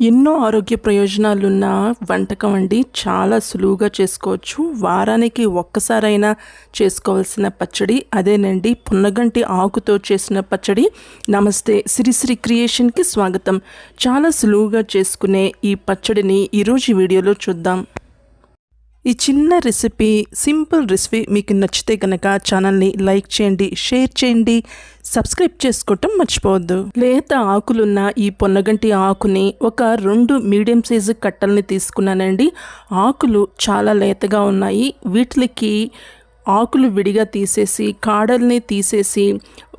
ఎన్నో ఆరోగ్య ప్రయోజనాలున్న వంటకం అండి. చాలా సులువుగా చేసుకోవచ్చు. వారానికి ఒక్కసారైనా చేసుకోవాల్సిన పచ్చడి అదేనండి. పున్నగంటి ఆకుతో చేసిన పచ్చడి. నమస్తే. శ్రీశ్రీ క్రియేషన్కి స్వాగతం. చాలా సులువుగా చేసుకునే ఈ పచ్చడిని ఈరోజు వీడియోలో చూద్దాం. ఈ చిన్న రెసిపీ సింపుల్ రెసిపీ మీకు నచ్చితే కనుక ఛానల్ని లైక్ చేయండి షేర్ చేయండి సబ్స్క్రైబ్ చేసుకోవటం మర్చిపోవద్దు. లేత ఆకులున్న ఈ పొన్నగంటి ఆకుని ఒక రెండు మీడియం సైజు కట్టల్ని తీసుకున్నానండి. ఆకులు చాలా లేతగా ఉన్నాయి. వీటికి ఆకులు విడిగా తీసేసి కాడల్ని తీసేసి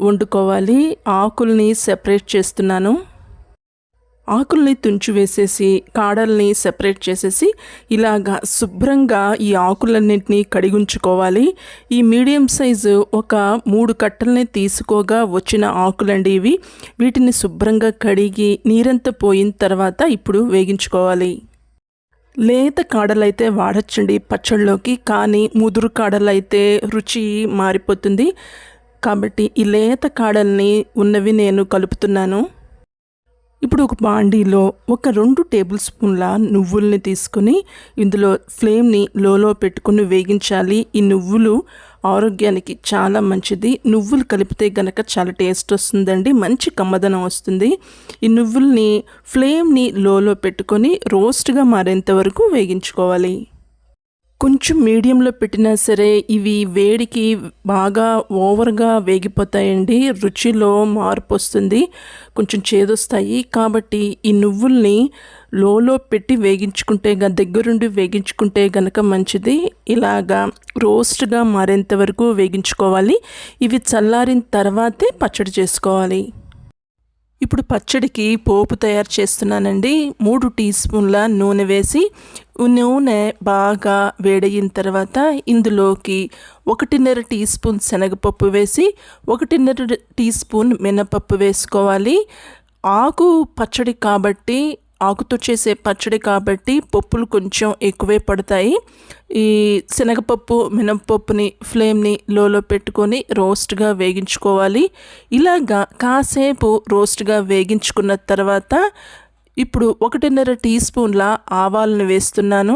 వండుకోవాలి. ఆకుల్ని సెపరేట్ చేస్తున్నాను. ఆకుల్ని తుంచి వేసేసి కాడల్ని సెపరేట్ చేసేసి ఇలాగా శుభ్రంగా ఈ ఆకులన్నింటినీ కడిగుంచుకోవాలి. ఈ మీడియం సైజు ఒక మూడు కట్టల్ని తీసుకోగా వచ్చిన ఆకులండి ఇవి. వీటిని శుభ్రంగా కడిగి నీరంతా పోయిన తర్వాత ఇప్పుడు వేగించుకోవాలి. లేత కాడలైతే వాడచ్చండి పచ్చళ్ళలోకి కానీ ముదురు కాడలైతే రుచి మారిపోతుంది. కాబట్టి ఈ లేత కాడల్ని ఉన్నవి నేను కలుపుతున్నాను. ఇప్పుడు ఒక బాండీలో ఒక రెండు టేబుల్ స్పూన్ల నువ్వుల్ని తీసుకుని ఇందులో ఫ్లేమ్ని లోలో పెట్టుకుని వేగించాలి. ఈ నువ్వులు ఆరోగ్యానికి చాలా మంచిది. నువ్వులు కలిపితే గనక చాలా టేస్ట్ వస్తుందండి. మంచి కమ్మదనం వస్తుంది. ఈ నువ్వుల్ని ఫ్లేమ్ని లోలో పెట్టుకొని రోస్ట్గా మారేంత వరకు వేగించుకోవాలి. కొంచెం మీడియంలో పెట్టినా సరే ఇవి వేడికి బాగా ఓవర్గా వేగిపోతాయండి. రుచిలో మార్పు వస్తుంది. కొంచెం చేదొస్తాయి. కాబట్టి ఈ నువ్వుల్ని లోలో పెట్టి వేగించుకుంటే దగ్గరుండి వేగించుకుంటే గనక మంచిది. ఇలాగా రోస్ట్గా మారేంత వరకు వేగించుకోవాలి. ఇవి చల్లారిన తర్వాతే పచ్చడి చేసుకోవాలి. ఇప్పుడు పచ్చడికి పోపు తయారు చేస్తున్నానండి. మూడు టీ స్పూన్ల నూనె వేసి నూనె బాగా వేడయిన తర్వాత ఇందులోకి ఒకటిన్నర టీ స్పూన్ శనగపప్పు వేసి ఒకటిన్నర టీ స్పూన్ మినపప్పు వేసుకోవాలి. ఆకు పచ్చడి కాబట్టి ఆకుతో చేసే పచ్చడి కాబట్టి పప్పులు కొంచెం ఎక్కువే పడతాయి. ఈ శనగపప్పు మినపప్పుని ఫ్లేమ్ని లోలో పెట్టుకొని రోస్ట్గా వేగించుకోవాలి. ఇలాగా కాసేపు రోస్ట్గా వేగించుకున్న తర్వాత ఇప్పుడు ఒకటిన్నర టీ స్పూన్ల ఆవాలను వేస్తున్నాను.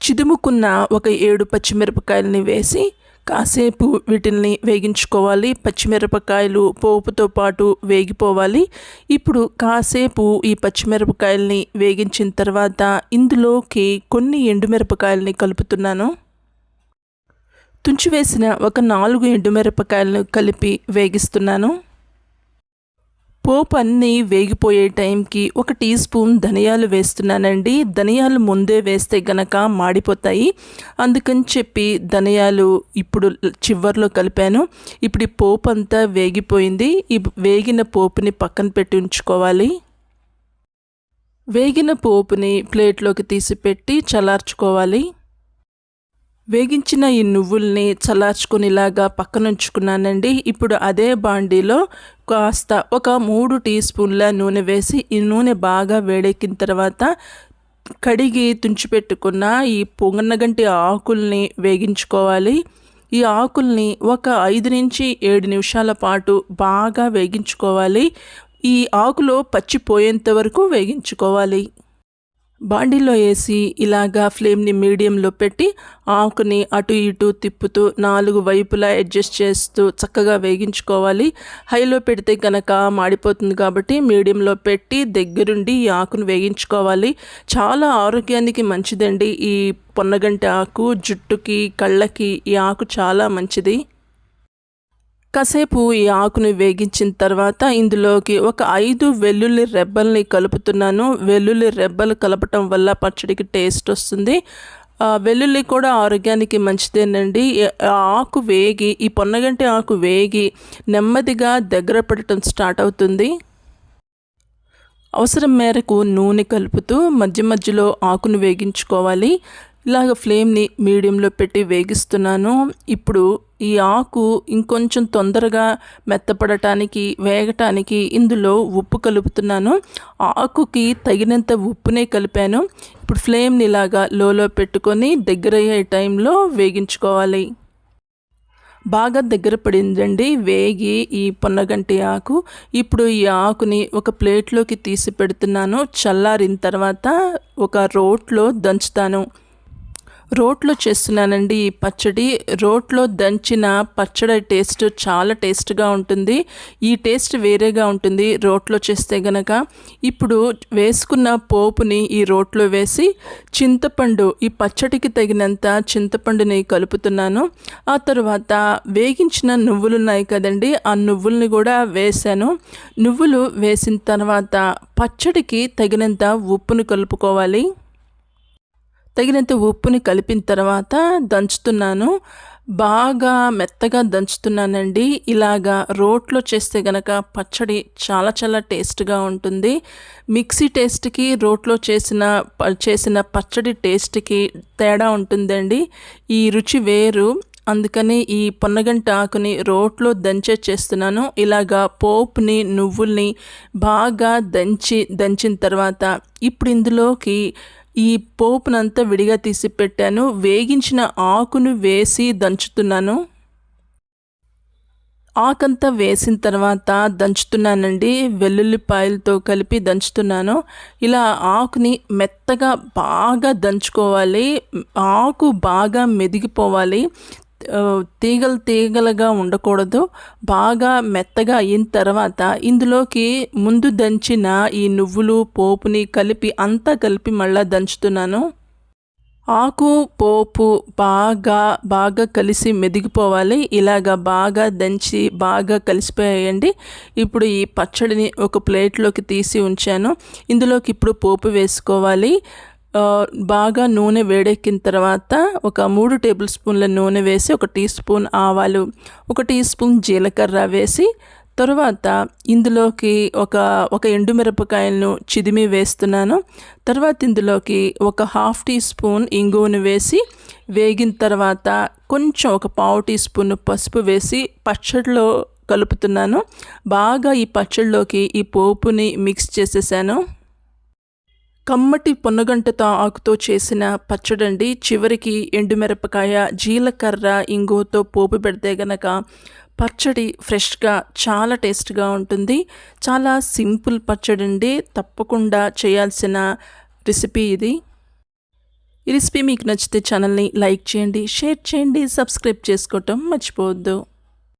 చిదుముకున్న ఒక ఏడు పచ్చిమిరపకాయలని వేసి కాసేపు వీటిని వేగించుకోవాలి పచ్చిమిరపకాయలు పోపుతో పాటు వేగిపోవాలి. ఇప్పుడు కాసేపు ఈ పచ్చిమిరపకాయల్ని వేగించిన తర్వాత ఇందులోకి కొన్ని ఎండుమిరపకాయలని కలుపుతున్నాను. తుంచివేసిన ఒక నాలుగు ఎండుమిరపకాయలను కలిపి వేగిస్తున్నాను. పోపు అన్నీ వేగిపోయే టైంకి ఒక టీ స్పూన్ ధనియాలు వేస్తున్నానండి. ధనియాలు ముందే వేస్తే గనక మాడిపోతాయి. అందుకని చెప్పి ధనియాలు ఇప్పుడు చివర్లో కలిపాను. ఇప్పుడు ఈ పోపు అంతా వేగిపోయింది. ఈ వేగిన పోపుని పక్కన పెట్టి ఉంచుకోవాలి. వేగిన పోపుని ప్లేట్లోకి తీసి పెట్టి చల్లార్చుకోవాలి. వేగించిన ఈ నువ్వుల్ని చల్లార్చుకునేలాగా పక్కనుంచుకున్నానండి. ఇప్పుడు అదే బాండీలో కాస్త ఒక మూడు టీ స్పూన్ల నూనె వేసి ఈ నూనె బాగా వేడెక్కిన తర్వాత కడిగి తుంచిపెట్టుకున్న ఈ పొంగనగంటి ఆకుల్ని వేగించుకోవాలి. ఈ ఆకుల్ని ఒక ఐదు నుంచి ఏడు నిమిషాల పాటు బాగా వేగించుకోవాలి. ఈ ఆకులో పచ్చిపోయేంత వరకు వేగించుకోవాలి. బాండీలో వేసి ఇలాగా ఫ్లేమ్ని మీడియంలో పెట్టి ఆకుని అటు ఇటు తిప్పుతూ నాలుగు వైపులా అడ్జస్ట్ చేస్తూ చక్కగా వేగించుకోవాలి. హైలో పెడితే కనుక మాడిపోతుంది కాబట్టి మీడియంలో పెట్టి దగ్గరుండి ఈ ఆకును వేగించుకోవాలి. చాలా ఆరోగ్యానికి మంచిదండి ఈ పొన్నగంటి ఆకు జుట్టుకి కళ్ళకి ఈ ఆకు చాలా మంచిది. కాసేపు ఈ ఆకుని వేగించిన తర్వాత ఇందులోకి ఒక ఐదు వెల్లుల్లి రెబ్బల్ని కలుపుతున్నాను. వెల్లుల్లి రెబ్బలు కలపటం వల్ల పచ్చడికి టేస్ట్ వస్తుంది. వెల్లుల్లి కూడా ఆరోగ్యానికి మంచిదేనండి. ఆకు వేగి ఈ పొన్నగంటి ఆకు వేగి నెమ్మదిగా దగ్గర పడటం స్టార్ట్ అవుతుంది. అవసరం మేరకు నూనె కలుపుతూ మధ్య మధ్యలో ఆకును వేగించుకోవాలి. ఇలాగ ఫ్లేమ్ని మీడియంలో పెట్టి వేగిస్తున్నాను. ఇప్పుడు ఈ ఆకు ఇంకొంచెం తొందరగా మెత్తపడటానికి వేగటానికి ఇందులో ఉప్పు కలుపుతున్నాను. ఆకుకి తగినంత ఉప్పునే కలిపాను. ఇప్పుడు ఫ్లేమ్ని ఇలాగా లోలో పెట్టుకొని దగ్గరయ్యే టైంలో వేగించుకోవాలి. బాగా దగ్గర పడిందండి. వేగి ఈ పొన్నగంటి ఆకు. ఇప్పుడు ఈ ఆకుని ఒక ప్లేట్లోకి తీసి పెడుతున్నాను. చల్లారిన తర్వాత ఒక రోట్లో దంచుతాను. రోట్లో చేస్తున్నానండి ఈ పచ్చడి. రోట్లో దంచిన పచ్చడి టేస్ట్ చాలా టేస్ట్గా ఉంటుంది. ఈ టేస్ట్ వేరేగా ఉంటుంది రోట్లో చేస్తే గనక. ఇప్పుడు వేసుకున్న పోపుని ఈ రోట్లో వేసి చింతపండు ఈ పచ్చడికి తగినంత చింతపండుని కలుపుతున్నాను. ఆ తర్వాత వేగించిన నువ్వులు ఉన్నాయి కదండి ఆ నువ్వుల్ని కూడా వేసాను. నువ్వులు వేసిన తర్వాత పచ్చడికి తగినంత ఉప్పును కలుపుకోవాలి. తగినంత ఉప్పుని కలిపిన తర్వాత దంచుతున్నాను. బాగా మెత్తగా దంచుతున్నానండి. ఇలాగా రోట్లో చేస్తే గనక పచ్చడి చాలా చాలా టేస్ట్గా ఉంటుంది. మిక్సీ టేస్ట్కి రోట్లో చేసిన చేసిన పచ్చడి టేస్ట్కి తేడా ఉంటుందండి. ఈ రుచి వేరు. అందుకని ఈ పొన్నగంట ఆకుని రోట్లో దంచే చేస్తున్నాను. ఇలాగా పోపుని నువ్వుల్ని బాగా దంచి దంచిన తర్వాత ఇప్పుడు ఇందులోకి ఈ పోపునంతా విడిగా తీసి పెట్టాను. వేగించిన ఆకును వేసి దంచుతున్నాను. ఆకంతా వేసిన తర్వాత దంచుతున్నానండి. వెల్లుల్లిపాయలతో కలిపి దంచుతున్నాను. ఇలా ఆకుని మెత్తగా బాగా దంచుకోవాలి. ఆకు బాగా మెదిగిపోవాలి. తీగలు తీగలుగా ఉండకూడదు. బాగా మెత్తగా అయిన తర్వాత ఇందులోకి ముందు దంచిన ఈ నువ్వులు పోపుని కలిపి అంతా కలిపి మళ్ళీ దంచుతున్నాను. ఆకు పోపు బాగా బాగా కలిసి మెదిగిపోవాలి. ఇలాగ బాగా దంచి బాగా కలిసిపోయాయండి ఇప్పుడు ఈ పచ్చడిని ఒక ప్లేట్లోకి తీసి ఉంచాను. ఇందులోకి ఇప్పుడు పోపు వేసుకోవాలి. బాగా నూనె వేడెక్కిన తర్వాత ఒక మూడు టేబుల్ స్పూన్ల నూనె వేసి ఒక టీ స్పూన్ ఆవాలు ఒక టీ స్పూన్ జీలకర్ర వేసి తరువాత ఇందులోకి ఒక ఒక ఎండుమిరపకాయలను చిదిమి వేస్తున్నాను. తర్వాత ఇందులోకి ఒక హాఫ్ టీ స్పూన్ ఇంగువను వేసి వేగిన తర్వాత కొంచెం ఒక పావు టీ స్పూన్ పసుపు వేసి పచ్చడిలో కలుపుతున్నాను. బాగా ఈ పచ్చడిలోకి ఈ పోపుని మిక్స్ చేసేసాను. కమ్మటి పొన్నగంటతో ఆకుతో చేసిన పచ్చడండి చివరికి ఎండుమిరపకాయ జీలకర్ర ఇంగువతో పోపు పెడితే గనక పచ్చడి ఫ్రెష్గా చాలా టేస్ట్గా ఉంటుంది. చాలా సింపుల్ పచ్చడి అండి తప్పకుండా చేయాల్సిన రెసిపీ ఇది. ఈ రెసిపీ మీకు నచ్చితే ఛానల్ని లైక్ చేయండి షేర్ చేయండి సబ్స్క్రైబ్ చేసుకోవటం మర్చిపోవద్దు.